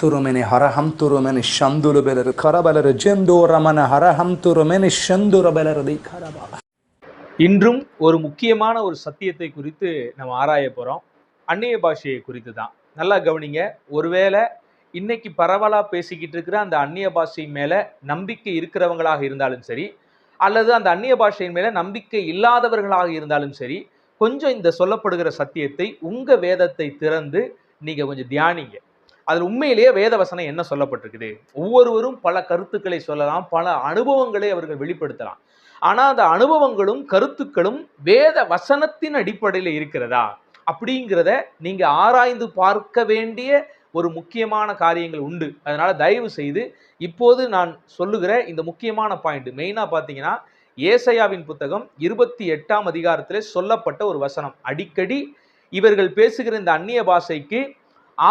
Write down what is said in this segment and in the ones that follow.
துருமெனி ஹரஹம் துருமெனி ஷந்துரு பெலரு கரபலரு ஜெந்தோரமன ஹரஹம் துருமெனி ஷந்துர பெலரதி கரபா இன்றும் ஒரு முக்கியமான ஒரு சத்தியத்தை குறித்து நம்ம ஆராய போகிறோம் அந்நிய பாஷையை குறித்து தான். நல்லா கவனிங்க ஒருவேளை இன்னைக்கு பரவலாக பேசிக்கிட்டு இருக்கிற அந்த அந்நிய பாஷை மேலே நம்பிக்கை இருக்கிறவங்களாக இருந்தாலும் சரி அல்லது அந்த அந்நிய பாஷையின் மேலே நம்பிக்கை இல்லாதவர்களாக இருந்தாலும் சரி கொஞ்சம் இந்த சொல்லப்படுகிற சத்தியத்தை உங்கள் வேதத்தை திறந்து நீங்கள் கொஞ்சம் தியானிங்க. அதில் உண்மையிலேயே வேத வசனம் என்ன சொல்லப்பட்டிருக்குது? ஒவ்வொருவரும் பல கருத்துக்களை சொல்லலாம் பல அனுபவங்களை அவர்கள் வெளிப்படுத்தலாம். ஆனால் அந்த அனுபவங்களும் கருத்துக்களும் வேத வசனத்தின் அடிப்படையில் இருக்கிறதா? அப்படிங்கிறத நீங்கள் ஆராய்ந்து பார்க்க வேண்டிய ஒரு முக்கியமான காரியங்கள் உண்டு. அதனால் தயவு செய்து இப்போது நான் சொல்லுகிற இந்த முக்கியமான பாயிண்ட் மெயினாக பார்த்தீங்கன்னா ஏசையாவின் புத்தகம் இருபத்தி எட்டாம் அதிகாரத்தில் சொல்லப்பட்ட ஒரு வசனம். அடிக்கடி இவர்கள் பேசுகிற இந்த அந்நிய பாஷைக்கு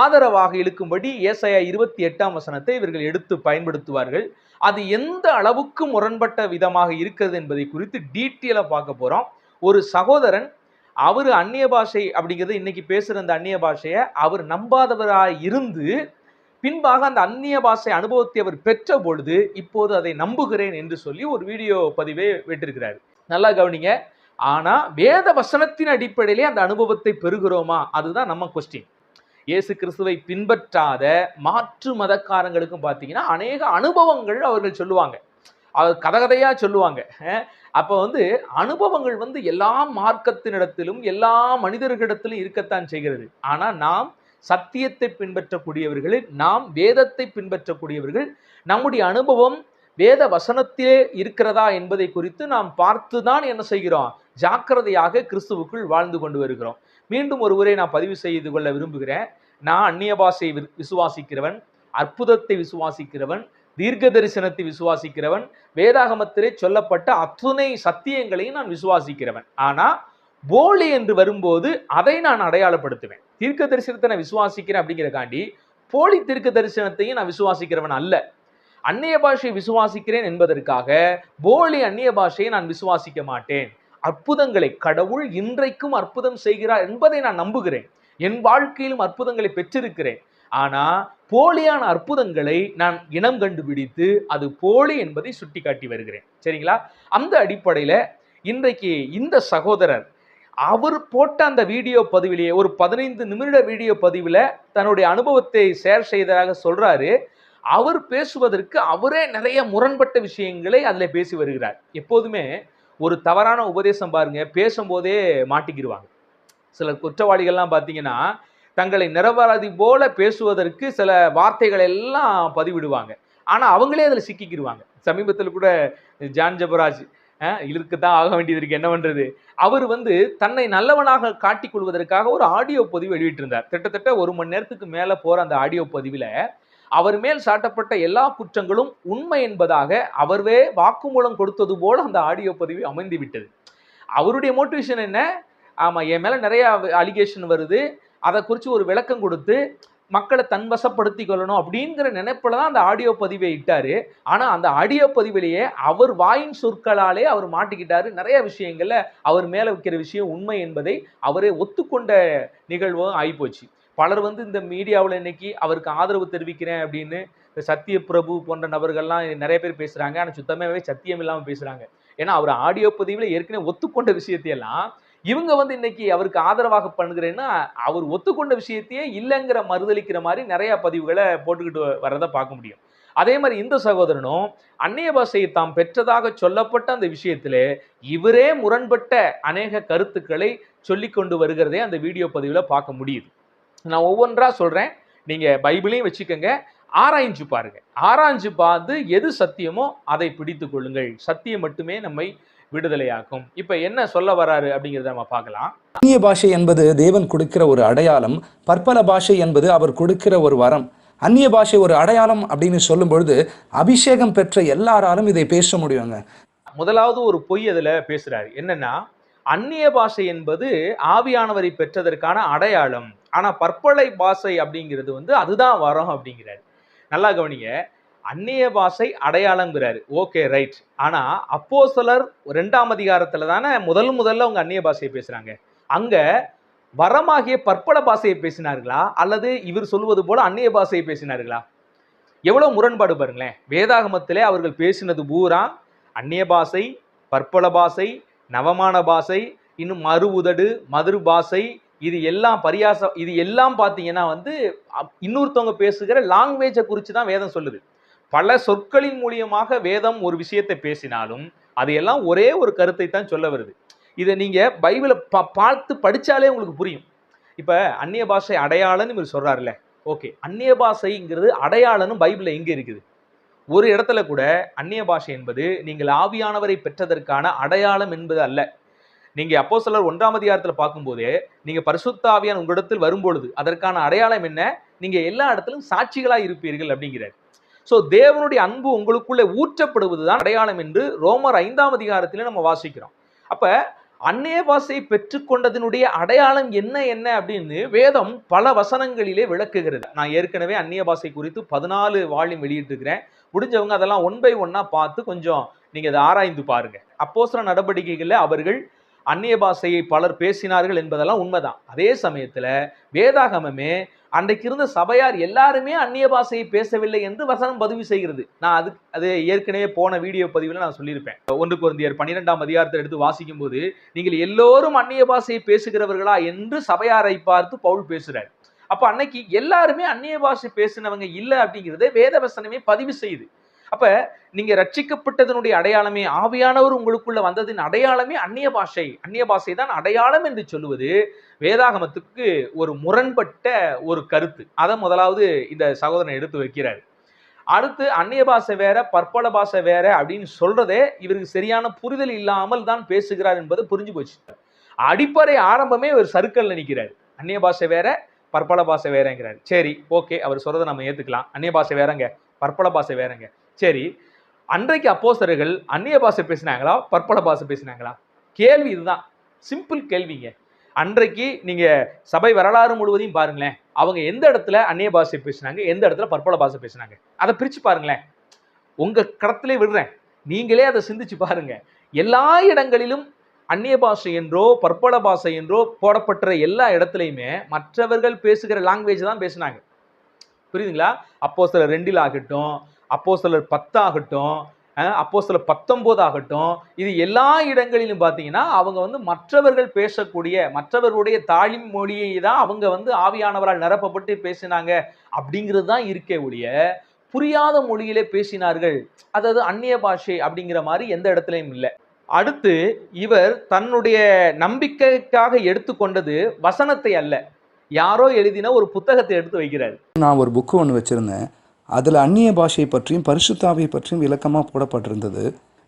ஆதரவாக இழுக்கும்படி ஏசையா இருபத்தி எட்டாம் வசனத்தை இவர்கள் எடுத்து பயன்படுத்துவார்கள். அது எந்த அளவுக்கு முரண்பட்ட விதமாக இருக்கிறது என்பதை குறித்து டீட்டெயிலாக பார்க்க போகிறோம் ஒரு சகோதரன் அவர் அந்நிய பாஷை அப்படிங்கிறது இன்னைக்கு பேசுகிற அந்த அந்நிய பாஷையை அவர் நம்பாதவராக இருந்து பின்பாக அந்த அந்நிய பாஷை அனுபவத்தை அவர் பெற்ற பொழுது இப்போது அதை நம்புகிறேன் என்று சொல்லி ஒரு வீடியோ பதிவை விட்டிருக்கிறார். நல்லா கவனிங்க. ஆனால் வேத வசனத்தின் அடிப்படையிலே அந்த அனுபவத்தை பெறுகிறோமா? அதுதான் நம்ம கொஸ்டின் இயேசு கிறிஸ்துவை பின்பற்றாத மாற்று மதக்காரங்களுக்கும் பார்த்தீங்கன்னா அநேக அனுபவங்கள் அவர்கள் சொல்லுவாங்க. அவர் கதகதையாக சொல்லுவாங்க. அப்போ வந்து அனுபவங்கள் வந்து எல்லா மார்க்கத்தினிடத்திலும் எல்லா மனிதர்களிடத்திலும் இருக்கத்தான் செய்கிறது. ஆனால் நாம் சத்தியத்தை பின்பற்றக்கூடியவர்கள் நாம் வேதத்தை பின்பற்றக்கூடியவர்கள் நம்முடைய அனுபவம் வேத வசனத்திலே இருக்கிறதா என்பதை குறித்து நாம் பார்த்து தான் என்ன செய்கிறோம்? ஜாக்கிரதையாக கிறிஸ்துவுக்குள் வாழ்ந்து கொண்டு வருகிறோம். மீண்டும் ஒரு உரை நான் பதிவு செய்து கொள்ள விரும்புகிறேன். நான் அந்நிய பாஷையை விசுவாசிக்கிறவன் அற்புதத்தை விசுவாசிக்கிறவன் தீர்க்க தரிசனத்தை விசுவாசிக்கிறவன் வேதாகமத்திலே சொல்லப்பட்ட அத்துணை சத்தியங்களையும் நான் விசுவாசிக்கிறவன். ஆனால் போலி என்று வரும்போது அதை நான் அடையாளப்படுத்துவேன். தீர்க்க தரிசனத்தை நான் விசுவாசிக்கிறேன் அப்படிங்கிறக்காண்டி போலி தீர்க்க தரிசனத்தையும் நான் விசுவாசிக்கிறவன் அல்ல. அந்நிய பாஷையை விசுவாசிக்கிறேன் என்பதற்காக போலி அந்நிய பாஷையை நான் விசுவாசிக்க மாட்டேன். அற்புதங்களை கடவுள் இன்றைக்கும் அற்புதம் செய்கிறார் என்பதை நான் நம்புகிறேன். என் வாழ்க்கையிலும் அற்புதங்களை பெற்றிருக்கிறேன். ஆனா போலியான அற்புதங்களை நான் இனம் கண்டுபிடித்து அது போலி என்பதை சுட்டிக்காட்டி வருகிறேன். சரிங்களா? அந்த அடிப்படையில இன்றைக்கு இந்த சகோதரர் அவர் போட்ட அந்த வீடியோ பதிவிலேயே ஒரு பதினைந்து நிமிட வீடியோ பதிவில் தன்னுடைய அனுபவத்தை ஷேர் செய்ததாக சொல்றாரு. அவர் பேசுவதற்கு அவரே நிறைய முரண்பட்ட விஷயங்களை அதில் பேசி வருகிறார். எப்போதுமே ஒரு தவறான உபதேசம் பாருங்க பேசும்போதே மாட்டிக்கிடுவாங்க சில குற்றவாளிகள்லாம் பார்த்தீங்கன்னா தங்களை நிரபராதி போல பேசுவதற்கு சில வார்த்தைகள் எல்லாம் பதிவிடுவாங்க. ஆனால் அவங்களே அதில் சிக்கிக்கிடுவாங்க சமீபத்தில் கூட ஜான் ஜபராஜ் இதற்கு தான் ஆக வேண்டியது இருக்கு. என்ன பண்றது? அவர் வந்து தன்னை நல்லவனாக காட்டிக் கொள்வதற்காக ஒரு ஆடியோ பதிவு வெளியிட்டிருந்தார். கிட்டத்தட்ட ஒரு மணி நேரத்துக்கு மேலே போற அந்த ஆடியோ பதிவில் அவர் மேல் சாட்டப்பட்ட எல்லா குற்றங்களும் உண்மை என்பதாக அவர்வே வாக்குமூலம் கொடுத்தது போல் அந்த ஆடியோ பதிவு அமைந்து விட்டது அவருடைய மோட்டிவேஷன் என்ன? ஆமாம் என் மேலே நிறையா அலிகேஷன் வருது. அதை குறித்து ஒரு விளக்கம் கொடுத்து மக்களை தன்வசப்படுத்தி கொள்ளணும் அப்படிங்கிற நினைப்பில் தான் அந்த ஆடியோ பதிவை இட்டார். ஆனால் அந்த ஆடியோ பதிவிலேயே அவர் வாயின் சொற்களாலே அவர் மாட்டிக்கிட்டார். நிறைய விஷயங்களில் அவர் மேலே வைக்கிற விஷயம் உண்மை என்பதை அவரே ஒத்துக்கொண்ட நிகழ்வும் ஆகிப்போச்சு. பலர் வந்து இந்த மீடியாவில் இன்னைக்கு அவருக்கு ஆதரவு தெரிவிக்கிறேன் அப்படின்னு இந்த சத்திய பிரபு போன்ற நபர்கள்லாம் நிறைய பேர் பேசுகிறாங்க ஆனால் சுத்தமாகவே சத்தியம் இல்லாமல் பேசுகிறாங்க ஏன்னா அவர் ஆடியோ பதிவில் ஏற்கனவே ஒத்துக்கொண்ட விஷயத்தையெல்லாம் இவங்க வந்து இன்னைக்கு அவருக்கு ஆதரவாக பண்ணுகிறேன்னா அவர் ஒத்துக்கொண்ட விஷயத்தையே இல்லைங்கிற மறுதளிக்கிற மாதிரி நிறைய பதிவுகளை போட்டுக்கிட்டு வர்றதை பார்க்க முடியும். அதே மாதிரி இந்த சகோதரனும் அந்நிய பாஷையை தாம் பெற்றதாக சொல்லப்பட்ட அந்த விஷயத்திலே இவரே முரண்பட்ட அநேக கருத்துக்களை சொல்லி கொண்டு வருகிறதே அந்த வீடியோ பதிவில் பார்க்க முடியுது. நான் ஒவ்வொன்றா சொல்றேன். நீங்க பைபிளையும் வச்சுக்கோங்க. ஆராய்ஞ்சு பாருங்க. ஆராய்ஞ்சு பார்த்து எது சத்தியமோ அதை பிடித்து கொள்ளுங்கள். சத்தியம் மட்டுமே நம்மை விடுதலையாக்கும். இப்ப என்ன சொல்ல வராரு அப்படிங்கிறத நம்ம பார்க்கலாம். அந்நிய பாஷை என்பது தேவன் கொடுக்கிற ஒரு அடையாளம். பற்பல பாஷை என்பது அவர் கொடுக்கிற ஒரு வரம். அந்நிய பாஷை ஒரு அடையாளம் அப்படின்னு சொல்லும் பொழுது அபிஷேகம் பெற்ற எல்லாராலும் இதை பேச முடியுங்க. முதலாவது ஒரு பொய் அதுல பேசுறாரு. என்னன்னா அந்நிய பாஷை என்பது ஆவியானவரை பெற்றதற்கான அடையாளம். ஆனால் பற்பலை பாஷை அப்படிங்கிறது வந்து அதுதான் வரம் அப்படிங்கிறாரு. நல்லா கவனிங்க. அந்நிய பாஷை அடையாளங்கிறாரு. Okay right. ஆனால் அப்போ சிலர் ரெண்டாம் அதிகாரத்தில் தானே முதல் முதல்ல அவங்க அந்நிய பாஷையை பேசுகிறாங்க அங்கே வரமாகிய பற்பல பாஷையை பேசினார்களா? அல்லது இவர் சொல்வது போல அந்நிய பாஷையை பேசினார்களா? எவ்வளோ முரண்பாடு பாருங்களேன். வேதாகமத்திலே அவர்கள் பேசினது பூரா அந்நிய பாஷை பற்பல பாஷை நவமான பாஷை இன்னும் மறு உதடு மதுரு பாஷை இது எல்லாம் பரியாசம் இது எல்லாம் பார்த்தீங்கன்னா வந்து அப்- இன்னொருத்தவங்க பேசுகிற லாங்குவேஜை குறித்து தான் வேதம் சொல்லுது. பல சொற்களின் மூலியமாக வேதம் ஒரு விஷயத்தை பேசினாலும் அதையெல்லாம் ஒரே ஒரு கருத்தை தான் சொல்ல வருது. இதை நீங்கள் பைபிளை பா பார்த்து படித்தாலே உங்களுக்கு புரியும். இப்போ அந்நிய பாஷை அடையாளம்னு இவர் சொல்கிறாருல்ல ஓகே அந்நிய பாஷைங்கிறது அடையாளம்னு பைபிளில் எங்கே இருக்குது? ஒரு இடத்துல கூட அந்நிய பாஷை என்பது நீங்கள் ஆவியானவரை பெற்றதற்கான அடையாளம் என்பது அல்ல. நீங்க அப்போ சிலர் ஒன்றாம் அதிகாரத்துல பார்க்கும்போதே நீங்க பரிசுத்தாவியான் உங்களிடத்தில் வரும்பொழுது அதற்கான அடையாளம் என்ன? நீங்க எல்லா இடத்திலும் சாட்சிகளாக இருப்பீர்கள் அப்படிங்கிறார். ஸோ தேவனுடைய அன்பு உங்களுக்குள்ளே ஊற்றப்படுவதுதான் அடையாளம் என்று ரோமர் ஐந்தாம் அதிகாரத்திலே நம்ம வாசிக்கிறோம். அப்ப அந்நிய பாஷையை பெற்றுக்கொண்டதனுடைய அடையாளம் என்ன என்ன அப்படின்னு வேதம் பல வசனங்களிலே விளக்குகிறது. நான் ஏற்கனவே அந்நிய பாஷை குறித்து பதினாலு வால்யூம் வெளியிட்டிருக்கிறேன். முடிஞ்சவங்க அதெல்லாம் ஒன் பை ஒன்னா பார்த்து கொஞ்சம் நீங்க அதை ஆராய்ந்து பாருங்க. அப்போஸ்தல நடவடிக்கைகளில் அவர்கள் அந்நிய பாஷையை பலர் பேசினார்கள் என்பதெல்லாம் உண்மைதான். அதே சமயத்தில் வேதாகமமே அன்றைக்கு இருந்த சபையார் எல்லாருமே அந்நிய பாஷையை பேசவில்லை என்று வசனம் பதிவு செய்கிறது. நான் அது அது ஏற்கனவே போன வீடியோ பதிவில் நான் சொல்லியிருப்பேன். ஒன்று குழந்தையர் பன்னிரெண்டாம் அதிகாரத்தை எடுத்து வாசிக்கும் போது நீங்கள் எல்லோரும் அந்நிய பாஷையை பேசுகிறவர்களா? என்று சபையாரை பார்த்து பவுல் பேசுகிறார் அப்போ அன்னைக்கு எல்லாருமே அந்நிய பாஷை பேசினவங்க இல்லை அப்படிங்கிறத வேத வசனமே பதிவு செய்யுது. அப்ப நீங்க ரட்சிக்கப்பட்டதனுடைய அடையாளமே ஆவியானவர் உங்களுக்குள்ள வந்ததின் அடையாளமே அந்நிய பாஷை. அந்நிய பாஷை தான் அடையாளம் என்று சொல்லுவது வேதாகமத்துக்கு ஒரு முரண்பட்ட ஒரு கருத்து. அதை முதலாவது இந்த சகோதரன் எடுத்து வைக்கிறார். அடுத்து அந்நிய பாஷை வேற பற்பல பாஷை வேற அப்படின்னு சொல்றதே இவருக்கு சரியான புரிதல் இல்லாமல் தான் பேசுகிறார் என்பது புரிஞ்சு போச்சு. அடிப்படை ஆரம்பமே ஒரு சருக்கல்ல நிற்கிறார். அந்நிய பாஷை வேற பற்பல பாஷை வேறங்கிறார். சரி ஓகே அவர் சொல்றதை நம்ம ஏத்துக்கலாம். அந்நிய பாஷை வேறங்க பற்பல பாஷை வேறங்க. சரி அன்றைக்கு அப்போசர்கள் அந்நிய பாஷை பேசினாங்களா பற்பல பாஷை பேசினாங்களா? கேள்வி இதுதான். சிம்பிள் கேள்விங்க. அன்றைக்கு நீங்க சபை வரலாறு முழுவதையும் பாருங்களேன். அவங்க எந்த இடத்துல அந்நிய பாஷை பேசினாங்க எந்த இடத்துல பற்பல பாஷை பேசினாங்க? அதை பிரிச்சு பாருங்களேன். உங்க கடத்திலே விடுறேன். நீங்களே அதை சிந்திச்சு பாருங்க. எல்லா இடங்களிலும் அந்நிய பாஷை என்றோ பற்பல பாஷை என்றோ போடப்பட்ட எல்லா இடத்துலையுமே மற்றவர்கள் பேசுகிற லாங்குவேஜ் தான் பேசினாங்க. புரியுதுங்களா? அப்போ சில ரெண்டில் ஆகட்டும் அப்போ சிலர் பத்தாகட்டும் அப்போ சில பத்தொம்போது ஆகட்டும் இது எல்லா இடங்களிலும் பார்த்தீங்கன்னா அவங்க வந்து மற்றவர்கள் பேசக்கூடிய மற்றவர்களுடைய தாய்மொழியை மொழியை தான் அவங்க வந்து ஆவியானவரால் நிரப்பப்பட்டு பேசினாங்க அப்படிங்கிறது தான் இருக்கே ஒழிய புரியாத மொழியிலே பேசினார்கள். அதாவது அந்நிய பாஷை அப்படிங்கிற மாதிரி எந்த இடத்துலையும் இல்லை. அடுத்து இவர் தன்னுடைய நம்பிக்கைக்காக எடுத்துக்கொண்டது வசனத்தை அல்ல. யாரோ எழுதின ஒரு புத்தகத்தை எடுத்து வைக்கிறார். நான் ஒரு புக்கு ஒன்று வச்சுருந்தேன். அதில் அந்நிய பாஷை பற்றியும் பரிசுத்தாவை பற்றியும் விளக்கமாக போடப்பட்டிருந்தது.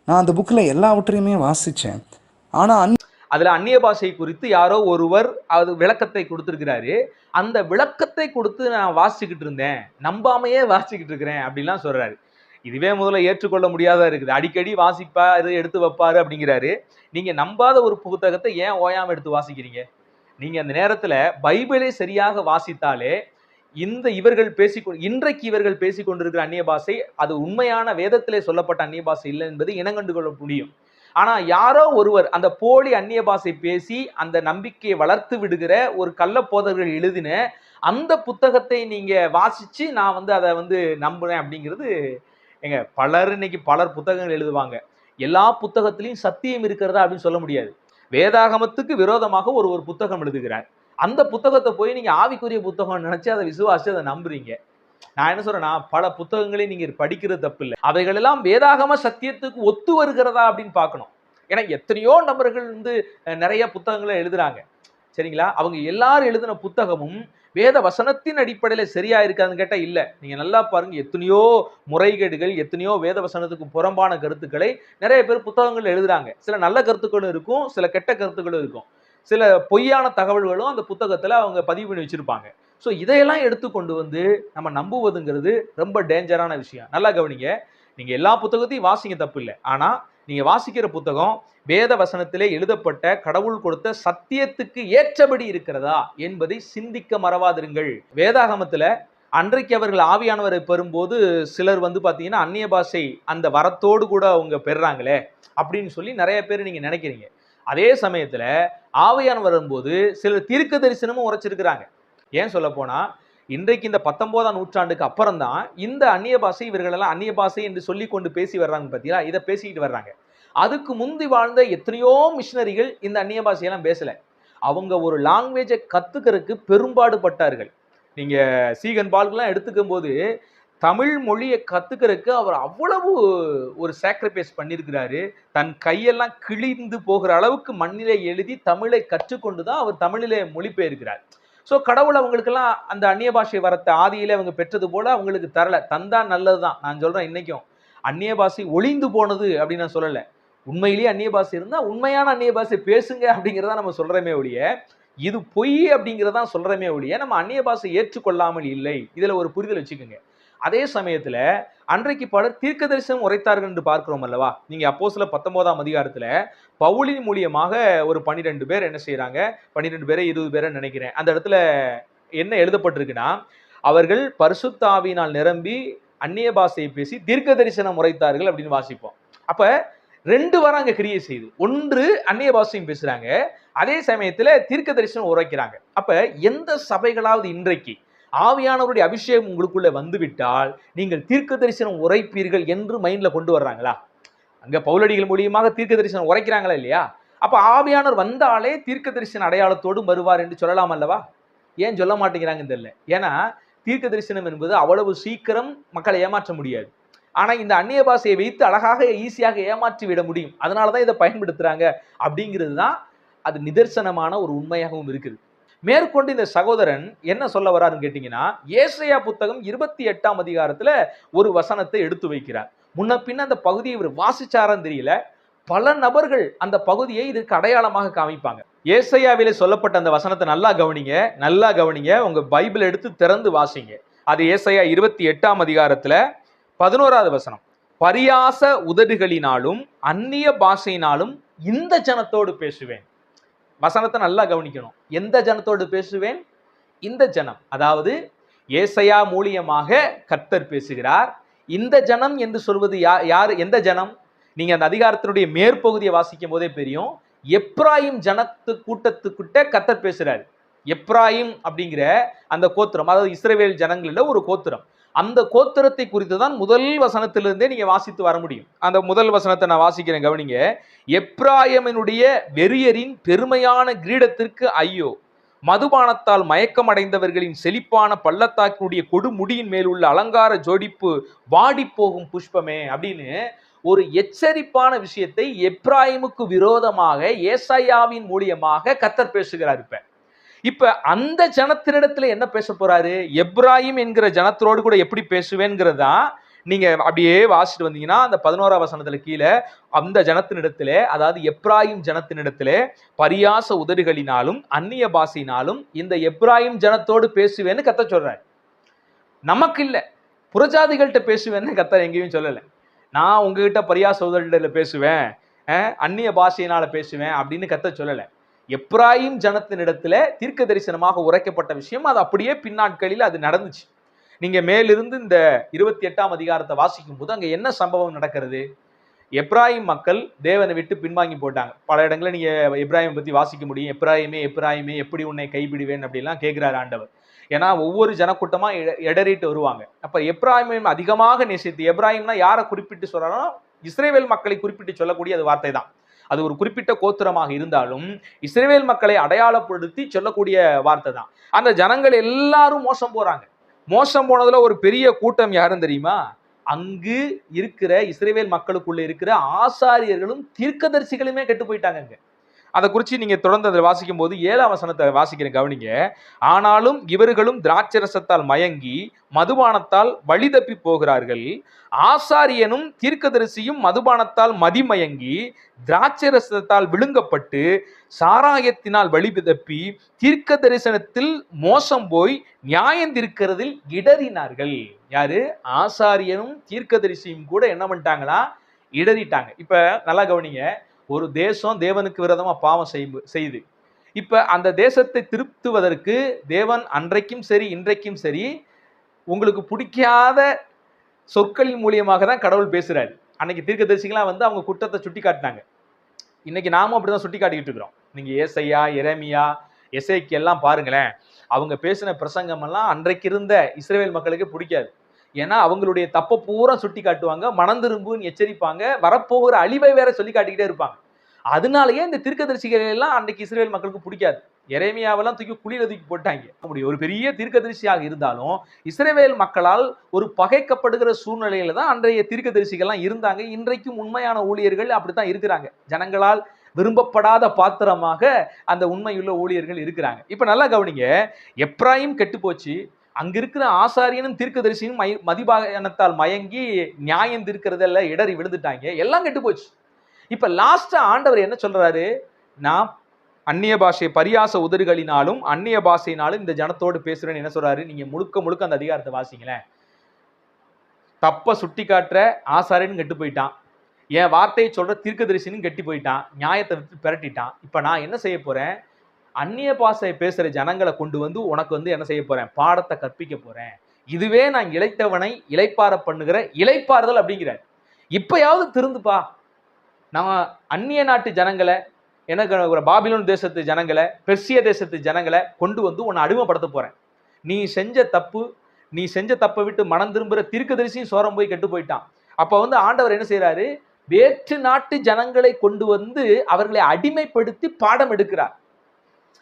நான் அந்த புக்கில் எல்லாவற்றையுமே வாசித்தேன் ஆனால் அந் அதில் அந்நிய பாஷை குறித்து யாரோ ஒருவர் அது விளக்கத்தை கொடுத்துருக்கிறாரு. அந்த விளக்கத்தை கொடுத்து நான் வாசிச்சுக்கிட்டு இருந்தேன். நம்பாமையே வாசிச்சுக்கிட்டு இருக்கிறேன் அப்படிலாம் சொல்கிறாரு இதுவே முதல்ல ஏற்றுக்கொள்ள முடியாதா இருக்குது. அடிக்கடி வாசிப்பா இது எடுத்து வைப்பாரு அப்படிங்கிறாரு. நீங்கள் நம்பாத ஒரு புத்தகத்தை ஏன் ஓயாமல் எடுத்து வாசிக்கிறீங்க? நீங்கள் அந்த நேரத்தில் பைபிளை சரியாக வாசித்தாலே இந்த இவர்கள் பேசி இன்றைக்கு இவர்கள் பேசிக் கொண்டிருக்கிற அந்நிய பாஷை அது உண்மையான வேதத்திலே சொல்லப்பட்ட அந்நிய பாஷை இல்லை என்பது இனங்கண்டு கொள்ள முடியும். ஆனா யாரோ ஒருவர் அந்த போலி அந்நிய பாஷை பேசி அந்த நம்பிக்கையை வளர்த்து விடுகிற ஒரு கள்ளப்போதர்கள் எழுதின அந்த புத்தகத்தை நீங்க வாசிச்சு நான் வந்து அதை வந்து நம்புறேன் அப்படிங்கிறது எங்க பலர் இன்னைக்கு பலர் புத்தகங்கள் எழுதுவாங்க. எல்லா புத்தகத்திலையும் சத்தியம் இருக்கிறதா அப்படின்னு சொல்ல முடியாது. வேதாகமத்துக்கு விரோதமாக ஒரு ஒரு புத்தகம் எழுதுகிறார். அந்த புத்தகத்தை போய் நீங்கள் ஆவிக்குரிய புத்தகம் நினச்சி அதை விசுவாசி அதை நம்புறீங்க. நான் என்ன சொல்றேன்னா பல புத்தகங்களை நீங்கள் படிக்கிறது தப்பு இல்லை அவைகளெல்லாம் வேதாகம சத்தியத்துக்கு ஒத்து வருகிறதா அப்படின்னு பார்க்கணும். ஏன்னா எத்தனையோ நபர்கள் வந்து நிறைய புத்தகங்களை எழுதுறாங்க. சரிங்களா? அவங்க எல்லாரும் எழுதின புத்தகமும் வேத வசனத்தின் அடிப்படையில் சரியா இருக்காதுன்னு கேட்டால் இல்லை. நீங்கள் நல்லா பாருங்க எத்தனையோ முறைகேடுகள் எத்தனையோ வேத வசனத்துக்கு புறம்பான கருத்துக்களை நிறைய பேர் புத்தகங்கள் எழுதுறாங்க. சில நல்ல கருத்துக்களும் இருக்கும் சில கெட்ட கருத்துக்களும் இருக்கும். சில பொய்யான தகவல்களும் அந்த புத்தகத்தில் அவங்க பதிவு பண்ணி வச்சுருப்பாங்க. ஸோ இதையெல்லாம் எடுத்துக்கொண்டு வந்து நம்ம நம்புவதுங்கிறது ரொம்ப டேஞ்சரான விஷயம். நல்லா கவனிங்க. நீங்கள் எல்லா புத்தகத்தையும் வாசிங்க தப்பு இல்லை ஆனால் நீங்கள் வாசிக்கிற புத்தகம் வேத வசனத்திலே எழுதப்பட்ட கடவுள் கொடுத்த சத்தியத்துக்கு ஏற்றபடி இருக்கிறதா என்பதை சிந்திக்க மறவாதிருங்கள். வேதாகமத்தில் அன்றைக்கு அவர்கள் ஆவியானவரை பெறும்போது சிலர் வந்து பார்த்தீங்கன்னா அந்நிய பாஷை அந்த வரத்தோடு கூட அவங்க பெறுறாங்களே அப்படின்னு சொல்லி நிறைய பேர் நீங்கள் நினைக்கிறீங்க. அதே சமயத்தில் ஆவியானவர் வரும்போது சிலர் தீர்க்க தரிசனமும் உரைச்சிருக்கிறாங்க. ஏன் சொல்ல போனால் இன்றைக்கு இந்த பத்தொன்பதாம் நூற்றாண்டுக்கு அப்புறம் தான் இந்த அந்நிய பாஷை இவர்களெல்லாம் அந்நிய பாஷை என்று சொல்லி கொண்டு பேசி வர்றாங்க பார்த்தீங்களா இதை பேசிக்கிட்டு வர்றாங்க. அதுக்கு முந்தி வாழ்ந்த எத்தனையோ மிஷினரிகள் இந்த அந்நிய பாஷையெல்லாம் பேசலை. அவங்க ஒரு லாங்குவேஜை கற்றுக்கிறதுக்கு பெரும்பாடுபட்டார்கள். நீங்கள் சீகன் பால்கெலாம் எடுத்துக்கும் போது தமிழ் மொழியை கத்துக்கிறதுக்கு அவர் அவ்வளவு ஒரு சாக்ரிஃபைஸ் பண்ணியிருக்கிறாரு தன் கையெல்லாம் கிழிந்து போகிற அளவுக்கு மண்ணிலே எழுதி தமிழை கற்றுக்கொண்டு தான் அவர் தமிழிலே மொழிபெயர்க்கிறார். ஸோ கடவுள் அவங்களுக்கெல்லாம் அந்த அந்நிய பாஷை வரத்தை ஆதியிலே அவங்க பெற்றது போல அவங்களுக்கு தரல. தந்தா நல்லதுதான். நான் சொல்கிறேன் இன்னைக்கும். அந்நிய பாஷை ஒளிந்து போனது அப்படின்னு நான் சொல்லலை. உண்மையிலேயே அந்நிய பாஷை இருந்தால் உண்மையான அந்நிய பாஷை பேசுங்க அப்படிங்கிறத நம்ம சொல்கிறோமே ஒழிய இது பொய் அப்படிங்கிறதான் சொல்கிறோமே ஒழிய நம்ம அந்நிய பாஷை ஏற்றுக்கொள்ளாமல் இல்லை. இதில் ஒரு புரிதல் வச்சுக்கோங்க. அதே சமயத்துல அன்றைக்கு பலர் தீர்க்க தரிசனம் உரைத்தார்கள் என்று பார்க்கிறோம் அல்லவா? நீங்க அப்போ சில பத்தொன்பதாம் அதிகாரத்துல பவுலின் மூலியமாக ஒரு பன்னிரெண்டு பேர் என்ன செய்கிறாங்க பன்னிரெண்டு பேரை இருபது பேரை நினைக்கிறேன். அந்த இடத்துல என்ன எழுதப்பட்டிருக்குன்னா அவர்கள் பரிசுத்தாவினால் நிரம்பி அந்நிய பாஷையை பேசி தீர்க்க தரிசனம் உரைத்தார்கள் அப்படின்னு வாசிப்போம். அப்ப ரெண்டு வாரம் அங்கே கிரியை செய்யுது. ஒன்று அந்நிய பாஷையும் பேசுறாங்க அதே சமயத்துல தீர்க்க தரிசனம் உரைக்கிறாங்க. அப்ப எந்த சபைகளாவது இன்றைக்கு ஆவியானவருடைய அபிஷேகம் உங்களுக்குள்ளே வந்துவிட்டால் நீங்கள் தீர்க்க தரிசனம் உரைப்பீர்கள் என்று மைண்டில் கொண்டு வர்றாங்களா? அங்கே பௌலடிகள் மூலியமாக தீர்க்க தரிசனம் உரைக்கிறாங்களா இல்லையா? அப்போ ஆவியானவர் வந்தாலே தீர்க்க தரிசன அடையாளத்தோடும் வருவார் என்று சொல்லலாம் அல்லவா? ஏன் சொல்ல மாட்டேங்கிறாங்கன்னு தெரியல. ஏன்னா தீர்க்க தரிசனம் என்பது அவ்வளவு சீக்கிரம் மக்களை ஏமாற்ற முடியாது. ஆனால் இந்த அந்நிய பாஷையை வைத்து அழகாக ஈஸியாக ஏமாற்றி விட முடியும். அதனாலதான் இதை பயன்படுத்துகிறாங்க அப்படிங்கிறது தான் அது நிதர்சனமான ஒரு உண்மையாகவும் இருக்குது. மேற்கொண்டு இந்த சகோதரன் என்ன சொல்ல வராருன்னு கேட்டீங்கன்னா ஏசையா புத்தகம் இருபத்தி எட்டாம் அதிகாரத்துல ஒரு வசனத்தை எடுத்து வைக்கிறார். முன்ன பின்ன அந்த பகுதியை இவர் வாசிச்சாரான்னு தெரியல. பல நபர்கள் அந்த பகுதியை இதற்கு அடையாளமாக காமிப்பாங்க. ஏசையாவிலே சொல்லப்பட்ட அந்த வசனத்தை நல்லா கவனிங்க நல்லா கவனிங்க. உங்க பைபிள் எடுத்து திறந்து வாசிங்க. அது ஏசையா இருபத்தி எட்டாம் அதிகாரத்துல பதினோராவது வசனம். பரியாச உதடுகளினாலும் அந்நிய பாஷையினாலும் இந்த ஜனத்தோடு பேசுவேன். வசனத்தை நல்லா கவனிக்கணும். எந்த ஜனத்தோடு பேசுவேன்? இந்த ஜனம். அதாவது ஏசையா மூலியமாக கர்த்தர் பேசுகிறார். இந்த ஜனம் என்று சொல்வது யா யார் எந்த ஜனம்? நீங்கள் அந்த அதிகாரத்தினுடைய மேற்பகுதியை வாசிக்கும் போதே தெரியும். எப்ராயிம் ஜனத்து கூட்டத்துக்கிட்ட கத்தர் பேசுகிறார் எப்ராயிம் அப்படிங்கிற அந்த கோத்திரம் அதாவது இஸ்ரேவேல் ஜனங்களில் ஒரு கோத்திரம். அந்த கோத்திரத்தை குறித்து தான் முதல் வசனத்திலிருந்தே நீங்க வாசித்து வர முடியும். அந்த முதல் வசனத்தை நான் வாசிக்கிறேன் கவனிங்க. எப்ராயமினுடைய வெறியரின் பெருமையான கிரீடத்திற்கு ஐயோ! மதுபானத்தால் மயக்கமடைந்தவர்களின் செழிப்பான பள்ளத்தாக்கினுடைய கொடுமுடியின் மேல் உள்ள அலங்கார ஜோடிப்பு வாடி போகும் புஷ்பமே அப்படின்னு ஒரு எச்சரிப்பான விஷயத்தை எப்ராஹிமுக்கு விரோதமாக ஏசாயாவின் மூலியமாக கத்தர் பேசுகிறார் இப்போ. இப்ப அந்த ஜனத்தினிடத்துல என்ன பேச போறாரு? எப்ராயிம் என்கிற ஜனத்தோடு கூட எப்படி பேசுவேங்கிறதா நீங்க அப்படியே வாசிட்டு வந்தீங்கன்னா அந்த பதினோரா வசனத்துல கீழே அந்த ஜனத்தினிடத்திலே அதாவது எப்ராஹிம் ஜனத்தினிடத்திலே பரியாச உதடுகளினாலும் அந்நிய பாஷையினாலும் இந்த எப்ராஹிம் ஜனத்தோடு பேசுவேன்னு கத்த சொல்றாரு. நமக்கு இல்லை. புறஜாதிகள்கிட்ட பேசுவேன்னு கத்த எங்கேயும் சொல்லலை. நான் உங்ககிட்ட பரியாச உதடுல பேசுவேன் அந்நிய பாஷையினால பேசுவேன் அப்படின்னு கத்த சொல்லலை. எப்ராயிம் ஜனத்தினிடத்துல தீர்க்க தரிசனமாக உரைக்கப்பட்ட விஷயம் அது அப்படியே பின்னாட்களில் அது நடந்துச்சு. நீங்க மேலிருந்து இந்த இருபத்தி எட்டாம் அதிகாரத்தை வாசிக்கும் போது அங்க என்ன சம்பவம் நடக்கிறது? எப்ராயிம் மக்கள் தேவனை விட்டு பின்வாங்கி போட்டாங்க பல இடங்களில் நீங்க எப்ராஹிம் பத்தி வாசிக்க முடியும். எப்ராஹிமே எப்ராஹிமே எப்படி உன்னை கைவிடுவேன் அப்படிலாம் கேட்கிறார் ஆண்டவர். ஏன்னா ஒவ்வொரு ஜனக்கூட்டமா எட- எடறிட்டு வருவாங்க. அப்ப எப்ராஹிம் அதிகமாக நேசித்து எப்ராஹிம்னா யாரை குறிப்பிட்டு சொல்றாரோ இஸ்ரேவேல் மக்களை குறிப்பிட்டு சொல்லக்கூடிய அது வார்த்தை தான் அது ஒரு குறிப்பிட்ட கோத்திரமாக இருந்தாலும் இஸ்ரேவேல் மக்களை அடையாளப்படுத்தி சொல்லக்கூடிய வார்த்தை தான். அந்த ஜனங்கள் எல்லாரும் மோசம் போறாங்க. மோசம் போனதுல ஒரு பெரிய கூட்டம் யாரும் தெரியுமா? அங்கு இருக்கிற இஸ்ரேவேல் மக்களுக்குள்ள இருக்கிற ஆசாரியர்களும் தீர்க்கதரிசிகளுமே கெட்டு போயிட்டாங்க அதை குறித்து நீங்க தொடர்ந்து அதை வாசிக்கும் போது ஏழாம் வசனத்தை வாசிக்கிறேன் கவனிங்க. ஆனாலும் இவர்களும் திராட்சரசத்தால் மயங்கி மதுபானத்தால் வழி தப்பி போகிறார்கள். ஆசாரியனும் தீர்க்கதரிசியும் மதுபானத்தால் மதிமயங்கி திராட்சரசத்தால் விழுங்கப்பட்டு சாராயத்தினால் வழி தப்பி தீர்க்க தரிசனத்தில் மோசம் போய் நியாயந்திருக்கிறதில் இடறினார்கள். யாரு? ஆசாரியனும் தீர்க்கதரிசியும் கூட என்ன பண்ணிட்டாங்களா? இடறிட்டாங்க. இப்ப நல்லா கவனிங்க. ஒரு தேசம் தேவனுக்கு விரதமாக பாவம் செய்து செய்யுது. இப்போ அந்த தேசத்தை திருத்துவதற்கு தேவன் அன்றைக்கும் சரி இன்றைக்கும் சரி உங்களுக்கு பிடிக்காத சொற்களின் மூலியமாக தான் கடவுள் பேசுறாரு. அன்னைக்கு தீர்க்கதரிசிகளாம் வந்து அவங்க குற்றத்தை சுட்டி காட்டினாங்க. இன்னைக்கு நாமும் அப்படிதான் சுட்டி காட்டிக்கிட்டு இருக்கிறோம். நீங்கள் ஏசையா எரேமியா எஸ்ஐக்கு எல்லாம் பாருங்களேன். அவங்க பேசின பிரசங்கமெல்லாம் அன்றைக்கு இருந்த இஸ்ரேல் மக்களுக்கு பிடிக்காது. ஏன்னா அவங்களுடைய தப்பை பூரா சுட்டி காட்டுவாங்க மனம் திரும்புன்னு எச்சரிப்பாங்க வரப்போகிற அழிவை வேற சொல்லி காட்டிக்கிட்டே இருப்பாங்க. அதனாலயே இந்த தீர்க்கதரிசிகள் எல்லாம் அன்றைக்கு இஸ்ரேல் மக்களுக்கு பிடிக்காது. எரேமியாவெல்லாம் தூக்கி குழியில தூக்கி போட்டாங்க. அப்படி ஒரு பெரிய தீர்க்கதரிசியாக இருந்தாலும் இஸ்ரேவேல் மக்களால் ஒரு பகைக்கப்படுகிற சூழ்நிலையில தான் அன்றைய தீர்க்கதரிசிகள்லாம் இருந்தாங்க. இன்றைக்கும் உண்மையான ஊழியர்கள் அப்படித்தான் இருக்கிறாங்க. ஜனங்களால் விரும்பப்படாத பாத்திரமாக அந்த உண்மையுள்ள ஊழியர்கள் இருக்கிறாங்க. இப்ப நல்லா கவனிங்க. எப்ராயும் கெட்டு போச்சு அங்க இருக்கிற ஆசாரியனும் தீர்க்கதரிசியும் மய மதிபாகனத்தால் மயங்கி நியாயம் தீர்க்கிறதெல்லாம் இடறி விழுந்துட்டாங்க. எல்லாம் கெட்டு போச்சு இப்போ லாஸ்ட்டாக ஆண்டவர் என்ன சொல்கிறாரு நான் அந்நிய பாஷை பரியாச உதறுகளினாலும் அந்நிய பாஷையினாலும் இந்த ஜனத்தோடு பேசுகிறேன்னு என்ன சொல்கிறாரு நீங்கள் முழுக்க முழுக்க அந்த அதிகாரத்தை வாசிங்களேன். தப்பை சுட்டி காட்டுற ஆசாரின்னு கெட்டு போயிட்டான். என் வார்த்தையை சொல்ற தீர்க்கதரிசினும் கெட்டி போயிட்டான். நியாயத்தை விட்டு பிரட்டிட்டான். இப்போ நான் என்ன செய்ய போகிறேன் அந்நிய பாஷையை பேசுகிற ஜனங்களை கொண்டு வந்து உனக்கு வந்து என்ன செய்ய போகிறேன் பாடத்தை கற்பிக்க போகிறேன் இதுவே நான் இளைத்தவனை இளைப்பார பண்ணுகிற இளைப்பாறுதல் அப்படிங்கிறார். இப்பயாவது திருந்துப்பா. நான் அந்நிய நாட்டு ஜனங்களை எனக்கு ஒரு பாபிலோன் தேசத்து ஜனங்களை பெர்சிய தேசத்து ஜனங்களை கொண்டு வந்து உன்னை அடிமைப்படுத்த போகிறேன் நீ செஞ்ச தப்பு நீ செஞ்ச தப்பை விட்டு மனம் திரும்புற தீர்க்கதரிசியும் சோரம் போய் கெட்டு போயிட்டான். அப்போ வந்து ஆண்டவர் என்ன செய்கிறாரு வேற்று நாட்டு ஜனங்களை கொண்டு வந்து அவர்களை அடிமைப்படுத்தி பாடம் எடுக்கிறார்.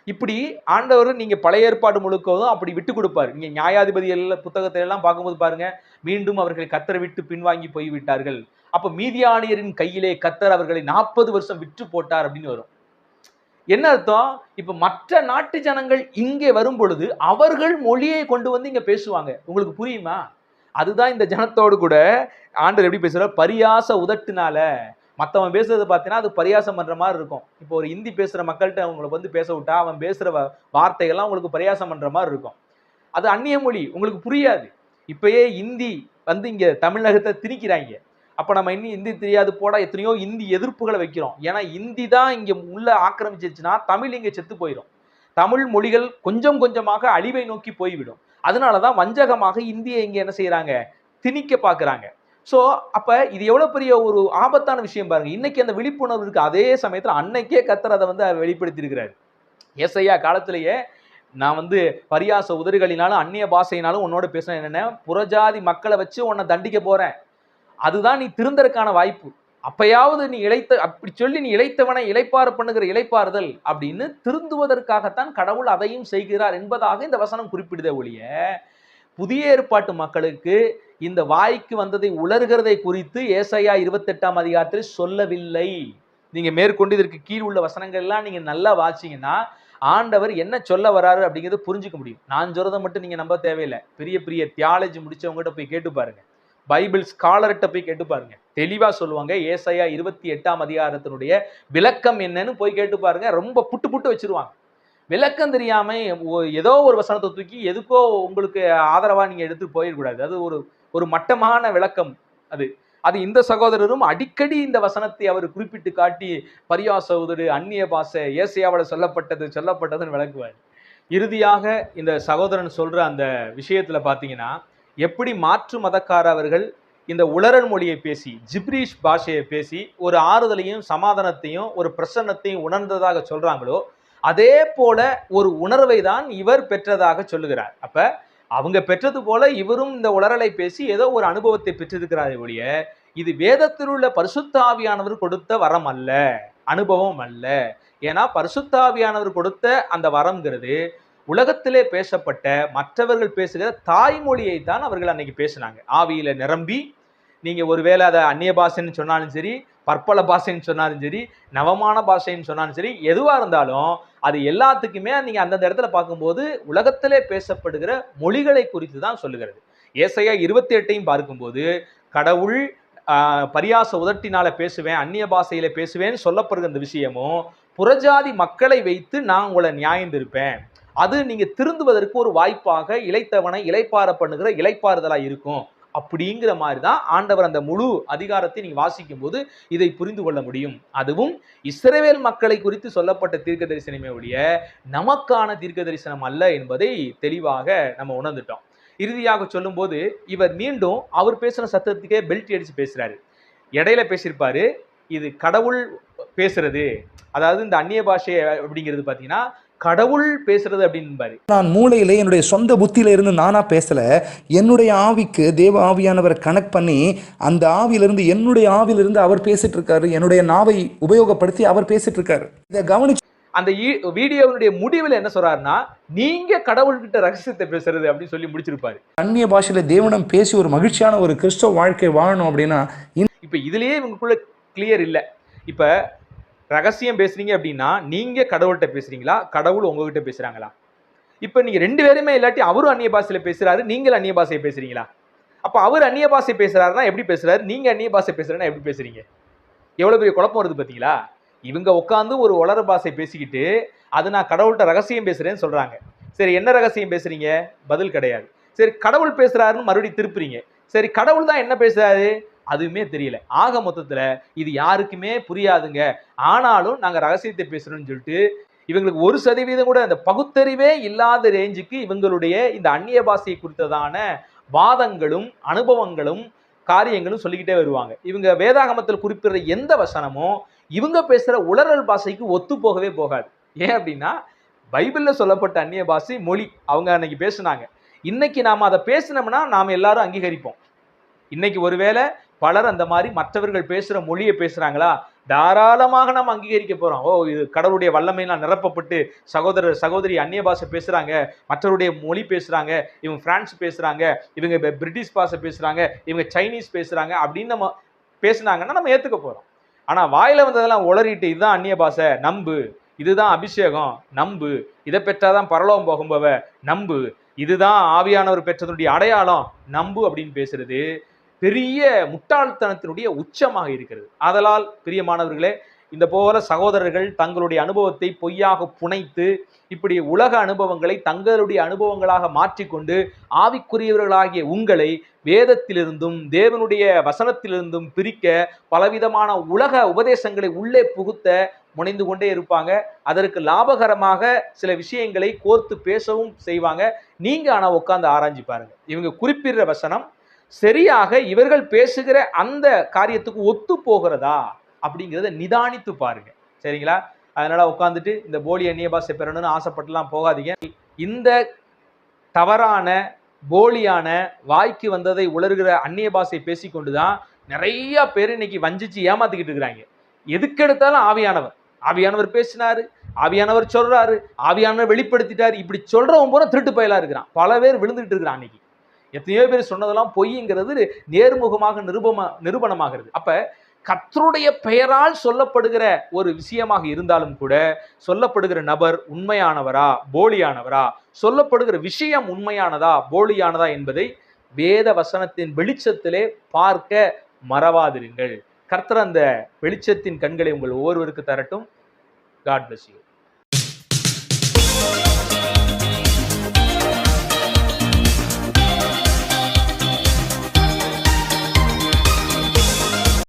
இப்படி ஆண்டவர் நீங்க பழைய ஏற்பாடு முழுக்கவும் அப்படி விட்டு கொடுப்பாரு. நீங்க நியாயாதிபதி புத்தகத்தை எல்லாம் பார்க்கும்போது பாருங்க மீண்டும் அவர்கள் கத்தரை விட்டு பின்வாங்கி போய் விட்டார்கள் அப்ப மீதியானியரின் கையிலே கத்தர் அவர்களை நாற்பது வருஷம் விற்று போட்டார் அப்படின்னு வரும். என்ன அர்த்தம்? இப்ப மற்ற நாட்டு ஜனங்கள் இங்கே வரும் பொழுது அவர்கள் மொழியை கொண்டு வந்து இங்க பேசுவாங்க. உங்களுக்கு புரியுமா? அதுதான் இந்த ஜனத்தோடு கூட ஆண்டர் எப்படி பேசுற பரியாச உதட்டுனால. மற்றவன் பேசுறது பார்த்தீங்கன்னா அது பரியாசம் பண்ற மாதிரி இருக்கும். இப்போ ஒரு ஹிந்தி பேசுற மக்கள்கிட்ட அவங்களை வந்து பேச விட்டா அவன் பேசுற வார்த்தைகள்லாம் உங்களுக்கு பரியாசம் பண்ற மாதிரி இருக்கும். அது அந்நிய மொழி. உங்களுக்கு புரியாது. இப்பயே இந்தி வந்து இங்க தமிழகத்தை திணிக்கிறாங்க. அப்போ நம்ம இன்னும் இந்தி தெரியாது போடா எத்தனையோ இந்தி எதிர்ப்புகளை வைக்கிறோம். ஏன்னா இந்தி தான் இங்கே உள்ள ஆக்கிரமிச்சிருச்சுன்னா தமிழ் இங்கே செத்து போயிடும் தமிழ் மொழிகள் கொஞ்சம் கொஞ்சமாக அழிவை நோக்கி போய்விடும். அதனால தான் வஞ்சகமாக இந்தியை இங்கே என்ன செய்கிறாங்க திணிக்க பார்க்குறாங்க ஸோ அப்போ இது எவ்வளோ பெரிய ஒரு ஆபத்தான விஷயம் பாருங்க. இன்னைக்கு அந்த விழிப்புணர்வு இருக்குது அதே சமயத்தில் அன்னைக்கே கத்தர் அதை வந்து வெளிப்படுத்தி இருக்கிறாரு ஏசையா காலத்திலேயே நான் வந்து பரியாச உதறுகளினாலும் அந்நிய பாஷையினாலும் உன்னோட பேசுகிறேன் என்னென்ன? புறஜாதி மக்களை வச்சு உன்னை தண்டிக்க போகிறேன் அதுதான் நீ திருந்தறக்கான வாய்ப்பு. அப்பயாவது நீ இழைத்த அப்படி சொல்லி நீ இழைத்தவனை இழைப்பாறு பண்ணுகிற இழைப்பாறுதல் அப்படின்னு திருந்துவதற்காகத்தான் கடவுள் அதையும் செய்கிறார் என்பதாக இந்த வசனம் குறிப்பிடுதே ஒழிய புதிய ஏற்பாட்டு மக்களுக்கு இந்த வாய்க்கு வந்ததை உலர்கிறதை குறித்து ஏசையா இருபத்தெட்டாம் அதிகாரத்தில் சொல்லவில்லை. நீங்கள் மேற்கொண்டு இதற்கு கீழ் உள்ள வசனங்கள் எல்லாம் நீங்கள் நல்லா வாச்சிங்கன்னா ஆண்டவர் என்ன சொல்ல வராரு அப்படிங்கிறத புரிஞ்சுக்க முடியும். நான் சொல்றதை மட்டும் நீங்கள் நம்ப தேவையில்லை. பெரிய பெரிய தியாலஜி முடிச்சவங்ககிட்ட போய் கேட்டு பாருங்கள் பைபிள் ஸ்காலர்கிட்ட போய் கேட்டு பாருங்க. தெளிவா சொல்லுவாங்க. ஏசையா இருபத்தி எட்டாம் அதிகாரத்தினுடைய விளக்கம் என்னன்னு போய் கேட்டு பாருங்க. ரொம்ப புட்டு புட்டு வச்சிருவாங்க. விளக்கம் தெரியாம ஏதோ ஒரு வசனத்தை தூக்கி எதுக்கோ உங்களுக்கு ஆதரவா நீங்க எடுத்து போயிடக்கூடாது. அது ஒரு ஒரு மட்டமான விளக்கம் அது. அது இந்த சகோதரரும் அடிக்கடி இந்த வசனத்தை அவர் குறிப்பிட்டு காட்டி பரியா உதடு அந்நிய பாசை ஏசையாவோட சொல்லப்பட்டது சொல்லப்பட்டதுன்னு விளக்குவார். இறுதியாக இந்த சகோதரன் சொல்ற அந்த விஷயத்துல பாத்தீங்கன்னா எப்படி மாற்று மதக்காரவர்கள் இந்த உளறல் மொழியை பேசி ஜிப்ரீஷ் பாஷையை பேசி ஒரு ஆறுதலையும் சமாதானத்தையும் ஒரு பிரசன்னத்தையும் உணர்ந்ததாக சொல்றாங்களோ அதே போல ஒரு உணர்வை தான் இவர் பெற்றதாக சொல்லுகிறார். அப்ப அவங்க பெற்றது போல இவரும் இந்த உளறலை பேசி ஏதோ ஒரு அனுபவத்தை பெற்றிருக்கிறார் ஒழிய இது வேதத்தில் உள்ள பரிசுத்தாவியானவர் கொடுத்த வரம் அல்ல அனுபவம் அல்ல. ஏன்னா பரிசுத்தாவியானவர் கொடுத்த அந்த வரம்ங்கிறது உலகத்திலே பேசப்பட்ட மற்றவர்கள் பேசுகிற தாய்மொழியை தான் அவர்கள் அன்னைக்கு பேசினாங்க. ஆவியில நிரம்பி நீங்க ஒருவேளை அதை அந்நிய பாஷைன்னு சொன்னாலும் சரி பற்பல பாஷைன்னு சொன்னாலும் சரி நவமான பாஷைன்னு சொன்னாலும் சரி எதுவா இருந்தாலும் அது எல்லாத்துக்குமே நீங்க அந்தந்த இடத்துல பார்க்கும்போது உலகத்திலே பேசப்படுகிற மொழிகளை குறித்து தான் சொல்லுகிறது. ஏசையா இருபத்தி எட்டையும் பார்க்கும்போது கடவுள் பரியாச உதட்டினால பேசுவேன் அந்நிய பாஷையில பேசுவேன்னு சொல்லப்படுகிற இந்த விஷயமும் புறஜாதி மக்களை வைத்து நான் உங்களை நியாயந்திருப்பேன் அது நீங்க திருந்துவதற்கு ஒரு வாய்ப்பாக இலைத்தவனை இலைப்பார பண்ணுகிற இலைப்பாறுதலா இருக்கும். அப்படிங்கிற மாதிரி தான் ஆண்டவர் அந்த முழு அதிகாரத்தை நீங்க வாசிக்கும் போது இதை புரிந்து கொள்ள முடியும். அதுவும் இஸ்ரேவேல் மக்களை குறித்து சொல்லப்பட்ட தீர்க்க தரிசனமே ஒழிய நமக்கான தீர்க்க தரிசனம் அல்ல என்பதை தெளிவாக நம்ம உணர்ந்துட்டோம். இறுதியாக சொல்லும்போது இவர் மீண்டும் அவர் பேசுன சத்தத்துக்கே பெல்ட் அடிச்சு பேசுறாரு. இடையில பேசியிருப்பாரு இது கடவுள் பேசுறது. அதாவது இந்த அந்நிய பாஷை அப்படிங்கிறது பார்த்தீங்கன்னா கடவுள் பேசுறது அப்படின்பாரு. நான் மூளையில என்னுடைய சொந்த புத்தியில இருந்து நானா பேசல. என்னுடைய ஆவிக்கு தேவ ஆவியானவரை கனெக்ட் பண்ணி அந்த ஆவியிலிருந்து என்னுடைய ஆவியிலிருந்து அவர் பேசிட்டு இருக்காரு என்னுடைய நாவை உபயோகப்படுத்தி அவர் பேசிட்டு இருக்காரு இதை கவனிச்சு அந்த வீடியோவினுடைய முடிவில் என்ன சொல்றாருன்னா நீங்க கடவுள்கிட்ட ரகசியத்தை பேசுறது அப்படின்னு சொல்லி முடிச்சிருப்பாரு. அந்நிய பாஷையில தேவனம் பேசி ஒரு மகிழ்ச்சியான ஒரு கிறிஸ்தவ வாழ்க்கை வாழணும் அப்படின்னா இப்ப இதுலயே இவங்களுக்குள்ள கிளியர் இல்ல. இப்ப ரகசியம் பேசுறீங்க அப்படின்னா நீங்க கடவுள்கிட்ட பேசுறீங்களா? கடவுள் உங்ககிட்ட பேசுறாங்களா? இப்ப நீங்க ரெண்டு பேருமே இல்லாட்டி அவரும் அந்நிய பாஷையில பேசுறாரு நீங்கள் அந்நிய பாஷையை பேசுறீங்களா? அப்ப அவர் அந்நிய பாஷை பேசுறாருன்னா எப்படி பேசுறாரு? நீங்க அந்நிய பாஷை பேசுறேன்னா எப்படி பேசுறீங்க? எவ்வளவு பெரிய குழப்பம் வருது பாத்தீங்களா? இவங்க உட்காந்து ஒரு உலர பாஷை பேசிக்கிட்டு அது நான் கடவுள்கிட்ட ரகசியம் பேசுறேன்னு சொல்றாங்க. சரி என்ன ரகசியம் பேசுறீங்க? பதில் கிடையாது. சரி கடவுள் பேசுறாருன்னு மறுபடியும் திருப்புறீங்க. சரி கடவுள் தான் என்ன பேசுறாரு? அதுவுமே தெரியல. ஆக மொத்தத்தில் இது யாருக்குமே புரியாதுங்க. ஆனாலும் நாங்கள் ரகசியத்தை பேசுகிறோம்னு சொல்லிட்டு இவங்களுக்கு ஒரு சதவீதம் கூட அந்த பகுத்தறிவே இல்லாத ரேஞ்சுக்கு இவங்களுடைய இந்த அந்நிய பாஷையை குறித்ததான வாதங்களும் அனுபவங்களும் காரியங்களும் சொல்லிக்கிட்டே வருவாங்க. இவங்க வேதாகமத்தில் குறிப்பிடுற எந்த வசனமும் இவங்க பேசுகிற உளறல் பாஷைக்கு ஒத்து போகவே போகாது. ஏன் அப்படின்னா பைபிளில் சொல்லப்பட்ட அந்நிய பாஷை மொழி. அவங்க அன்னைக்கு பேசுனாங்க. இன்னைக்கு நாம் அதை பேசினோம்னா நாம் எல்லாரும் அங்கீகரிப்போம். இன்னைக்கு ஒருவேளை பலர் அந்த மாதிரி மற்றவர்கள் பேசுகிற மொழியை பேசுகிறாங்களா தாராளமாக நம்ம அங்கீகரிக்க போகிறோம் ஓ இது கடவுளுடைய வல்லமையெல்லாம் நிரப்பப்பட்டு சகோதரர் சகோதரி அந்நிய பாஷை பேசுகிறாங்க மற்றவருடைய மொழி பேசுகிறாங்க இவங்க ஃப்ரான்ஸ் பேசுகிறாங்க இவங்க பிரிட்டிஷ் பாஷை பேசுகிறாங்க இவங்க சைனீஸ் பேசுகிறாங்க அப்படின்னு நம்ம பேசுனாங்கன்னா நம்ம ஏற்றுக்க போகிறோம் ஆனால் வாயில் வந்ததெல்லாம் உளறிட்டு இதுதான் அந்நிய பாஷை நம்பு. இதுதான் அபிஷேகம் நம்பு. இதை பெற்றாதான் பரலோகம் போகும்பவ நம்பு. இதுதான் ஆவியானவர் பெற்றதனுடைய அடையாளம் நம்பு அப்படின்னு பேசுறது. பெரிய முட்டாள்தனத்தினுடைய உச்சமாக இருக்கிறது. ஆதலால் பிரியமானவர்களே இந்த போல சகோதரர்கள் தங்களுடைய அனுபவத்தை பொய்யாக புனைத்து இப்படி உலக அனுபவங்களை தங்களுடைய அனுபவங்களாக மாற்றிக்கொண்டு ஆவிக்குரியவர்களாகிய உங்களை வேதத்திலிருந்தும் தேவனுடைய வசனத்திலிருந்தும் பிரிக்க பலவிதமான உலக உபதேசங்களை உள்ளே புகுத்த முனைந்து கொண்டே இருப்பாங்க. அதற்கு லாபகரமாக சில விஷயங்களை கோர்த்து பேசவும் செய்வாங்க. நீங்க ஆனா உட்காந்து ஆராய்ஞ்சு பாருங்க. இவங்க குறிப்பிடுற வசனம் சரியாக இவர்கள் பேசுகிற அந்த காரியத்துக்கு ஒத்து போகிறதா அப்படிங்கிறத நிதானித்து பாருங்க. சரிங்களா? அதனால உட்காந்துட்டு இந்த போலி அந்நிய பாஷை பெறணும்னு ஆசைப்பட்டுலாம் போகாதீங்க. இந்த தவறான போலியான வாய்க்கு வந்ததை உளறுகிற அந்நிய பாஷை பேசிக்கொண்டு தான் நிறைய பேர் இன்னைக்கு வஞ்சிச்சு ஏமாத்திக்கிட்டு இருக்கிறாங்க. எதுக்கெடுத்தாலும் ஆவியானவர். ஆவியானவர் பேசினாரு ஆவியானவர் சொல்றாரு ஆவியானவர் வெளிப்படுத்திட்டாரு. இப்படி சொல்றவன் பூரா திருட்டு பயலா இருக்கிறான். பல பேர் விழுந்துகிட்டு இருக்கிறான் அன்னைக்கு. எத்தனையோ பேர் சொன்னதெல்லாம் பொய்ங்கிறது நேர்முகமாக நிருபமா நிரூபணமாகிறது. அப்ப கத்தருடைய பெயரால் சொல்லப்படுகிற ஒரு விஷயமாக இருந்தாலும் கூட சொல்லப்படுகிற நபர் உண்மையானவரா போலியானவரா சொல்லப்படுகிற விஷயம் உண்மையானதா போலியானதா என்பதை வேத வசனத்தின் வெளிச்சத்திலே பார்க்க மறவாதிருங்கள். கர்த்தர் அந்த வெளிச்சத்தின் கண்களை உங்கள் ஒவ்வொருவருக்கு தரட்டும். God bless you